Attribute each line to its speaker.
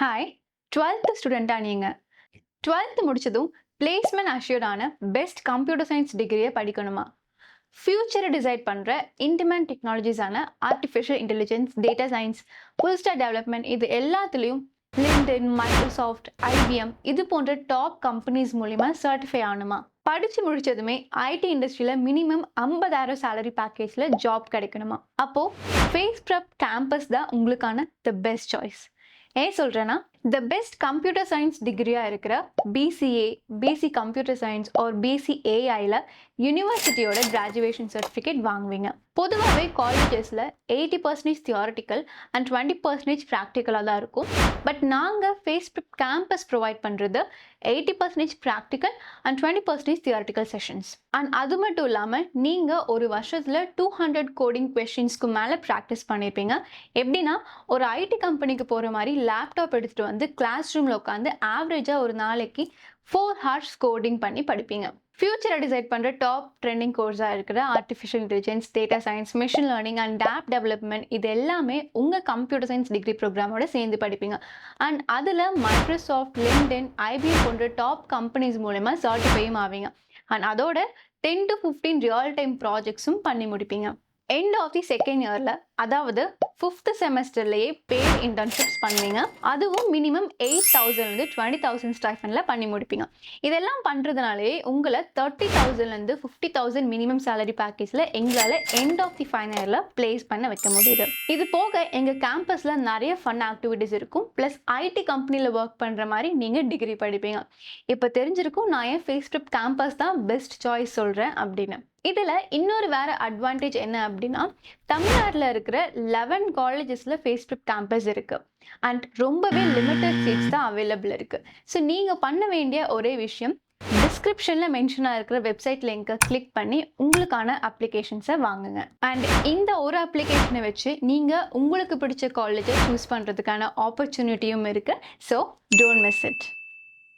Speaker 1: Hi twelfth ஸ்டூடெண்ட்டாக நீங்கள் twelfth முடிச்சதும் பிளேஸ்மெண்ட் அஷ்யூர்டான பெஸ்ட் கம்ப்யூட்டர் சயின்ஸ் டிகிரியை படிக்கணுமா? ஃப்யூச்சரை டிசைட் பண்ணுற இன்டிமெண்ட் டெக்னாலஜிஸான artificial intelligence data science full stack development இது எல்லாத்துலேயும் லிங்க்டின் மைக்ரோசாஃப்ட் ஐபிஎம் இது போன்ற டாப் கம்பெனிஸ் மூலிமா சர்டிஃபை ஆகணுமா? படித்து முடிச்சதுமே ஐடி இண்டஸ்ட்ரியில் மினிமம் ஐம்பதாயிரம் சேலரி பேக்கேஜில் ஜாப் கிடைக்கணுமா? அப்போது ஃபேஸ் ப்ரப் கேம்பஸ் தான் உங்களுக்கான த பெஸ்ட் சாய்ஸ் ஏன் சொல்கிறேன்னா த பெஸ்ட் கம்ப்யூட்டர் சயின்ஸ் டிகிரியாக இருக்கிற BCA BSc computer science or BSc ஏஐயில் யூனிவர்சிட்டியோட கிராஜுவேஷன் சர்டிஃபிகேட் வாங்குவீங்க. பொதுவாகவே காலேஜஸில் eighty percentage theoretical and twenty percentage ப்ராக்டிக்கலாக தான் இருக்கும். பட் நாங்கள் ஃபேஸ்புக் கேம்பஸ் ப்ரொவைட் பண்ணுறது eighty percentage practical and twenty percentage theoretical sessions and அது மட்டும் இல்லாமல் நீங்கள் ஒரு வருஷத்தில் டூ ஹண்ட்ரட் கோடிங் கொஷின்ஸ்க்கு மேலே ப்ராக்டிஸ் பண்ணியிருப்பீங்க எப்படின்னா ஒரு ஐடி கம்பெனிக்கு போகிற மாதிரி லேப்டாப் எடுத்துகிட்டு வந்து கிளாஸ் ரூமில் உட்காந்து ஆவரேஜாக ஒரு நாளைக்கு ஃபோர் ஹார்ஸ் கோடிங் பண்ணி படிப்பீங்க. ஃபியூச்சரை டிசைட் பண்ணுற டாப் ட்ரெண்டிங் கோர்ஸாக இருக்கிற artificial intelligence data science machine learning and app development இது எல்லாமே உங்கள் கம்ப்யூட்டர் சயின்ஸ் டிகிரி ப்ரோக்ராமோட சேர்ந்து படிப்பீங்க. அண்ட் அதில் மைக்ரோசாஃப்ட் லிங்க்டின் ஐபிஎம் போன்ற டாப் கம்பெனிஸ் மூலயமா சர்டிஃபையும் ஆவீங்க. அண்ட் அதோட ten to fifteen real time ப்ராஜெக்ட்ஸும் பண்ணி முடிப்பீங்க. எண்ட் ஆஃப் தி செகண்ட் இயரில் அதாவது ஃபிஃப்த் செமஸ்டர்லேயே பேட் இன்டர்ன்ஷிப்ஸ் பண்ணுவீங்க. அதுவும் மினிமம் எயிட் தௌசண்ட்லேருந்து டுவெண்ட்டி தௌசண்ட் ஸ்டைஃபனில் பண்ணி முடிப்பீங்க. இதெல்லாம் பண்ணுறதுனாலே உங்களை தேர்ட்டி தௌசண்ட்லேருந்து ஃபிஃப்டி தௌசண்ட் மினிமம் சேலரி பேக்கேஜில் எங்களால் எண்ட் ஆஃப் தி ஃபைனல் இயரில் ப்ளேஸ் பண்ண வைக்க முடியுது. இது போக எங்கள் கேம்பஸில் நிறைய ஃபன் ஆக்டிவிட்டீஸ் இருக்கும். ப்ளஸ் ஐடி கம்பெனியில் ஒர்க் பண்ணுற மாதிரி நீங்கள் டிகிரி படிப்பீங்க. இப்போ தெரிஞ்சிருக்கும் நான் ஏன் ஃபேஸ்புக் கேம்பஸ் தான் பெஸ்ட் சாய்ஸ் சொல்கிறேன் அப்படின்னு. இதில் இன்னொரு வேறு அட்வான்டேஜ் என்ன அப்படின்னா தமிழ்நாட்டில் இருக்கிற லெவன் காலேஜஸில் ஃபேஸ்புக் கேம்பஸ் இருக்குது அண்ட் ரொம்பவே லிமிட்டட் சீட்ஸ் தான் அவைலபிள் இருக்குது ஸோ நீங்கள் பண்ண வேண்டிய ஒரே விஷயம் டிஸ்கிரிப்ஷனில் மென்ஷனாக இருக்கிற வெப்சைட் லிங்க்கை கிளிக் பண்ணி உங்களுக்கான அப்ளிகேஷன்ஸை வாங்குங்க. அண்ட் இந்த ஒரு அப்ளிகேஷனை வச்சு நீங்கள் உங்களுக்கு பிடிச்ச காலேஜை சூஸ் பண்ணுறதுக்கான ஆப்பர்ச்சுனிட்டியும் இருக்குது ஸோ டோன்ட் மிஸ் இட்